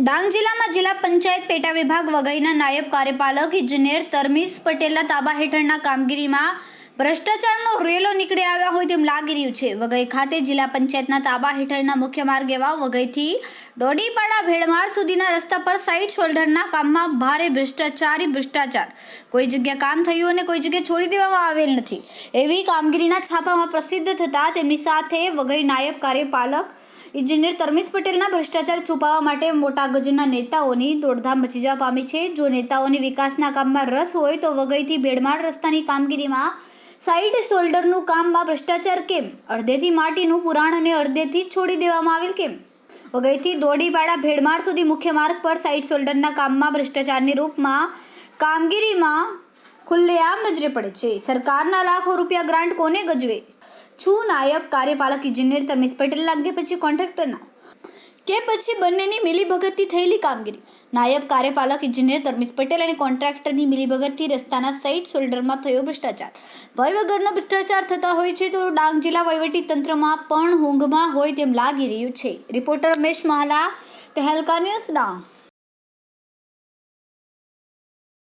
ડાંગ જિલ્લામાં જિલ્લા પંચાયત પેટા વિભાગ વઘઈના નાયબ કાર્યપાલક ઇજનેર તરમીસ પટેલના તાબા હેઠળના કામગીરીમાં ભ્રષ્ટાચારનો રેલો નીકળી આવ્યા હોય તેમ લાગી રહ્યું છે. વઘઈ ખાતે જિલ્લા પંચાયતના તાબા હેઠળના મુખ્ય માર્ગ એવા વઘઈથી ડોડીપાડા ભેળમાળ સુધીના રસ્તા પર સાઇડ શોલ્ડરના કામમાં ભારે ભ્રષ્ટાચારી ભ્રષ્ટાચાર. કોઈ જગ્યા કામ થયું અને કોઈ જગ્યા છોડી દેવામાં આવેલ નથી. એવી કામગીરીના છાપામાં પ્રસિદ્ધ થતાં તેમની સાથે વઘઈ નાયબ કાર્યપાલક ઇજનેર તરમીસ પટેલના ભ્રષ્ટાચાર છુપાવવા માટે મોટા ગજના નેતાઓની દોડધામ મચી જવા પામી છે. જો નેતાઓની વિકાસના કામમાં રસ હોય તો વગઈથી બેડમાળ રસ્તાની કામગીરીમાં સાઇડ શોલ્ડરનું કામમાં ભ્રષ્ટાચાર કેમ? અડધેથી માટીનું પુરાણ અને અડધેથી છોડી દેવામાં આવેલ કેમ? વગઈથી દોડીપાડા ભેડમાળ સુધી મુખ્ય માર્ગ પર સાઇડ શોલ્ડરના કામમાં ભ્રષ્ટાચારની રૂપમાં કામગીરીમાં ખુલ્લેઆમ નજરે પડે છે. સરકારના લાખો રૂપિયા ગ્રાન્ટ કોને ગજવે? છું નાયબ કાર્યપાલક ઇજનેર તરમીસ પટેલ લાગે પછી કોન્ટ્રાક્ટરના કે પછી બંનેની મિલીભગતથી થયેલી કામગીરી? નાયબ કાર્યપાલક ઇજનેર તરમીસ પટેલ અને કોન્ટ્રાક્ટરની મિલીભગતથી રસ્તાના સાઇડ શોલ્ડરમાં થયો ભ્રષ્ટાચાર. ભય વગરનો ભ્રષ્ટાચાર થતા હોય છે તો ડાંગ જિલ્લા વહીવટી તંત્રમાં પણ ઊંઘમાં હોય તેમ લાગી રહ્યું છે. Reporter Ramesh Mahala, Tehelka news Dang.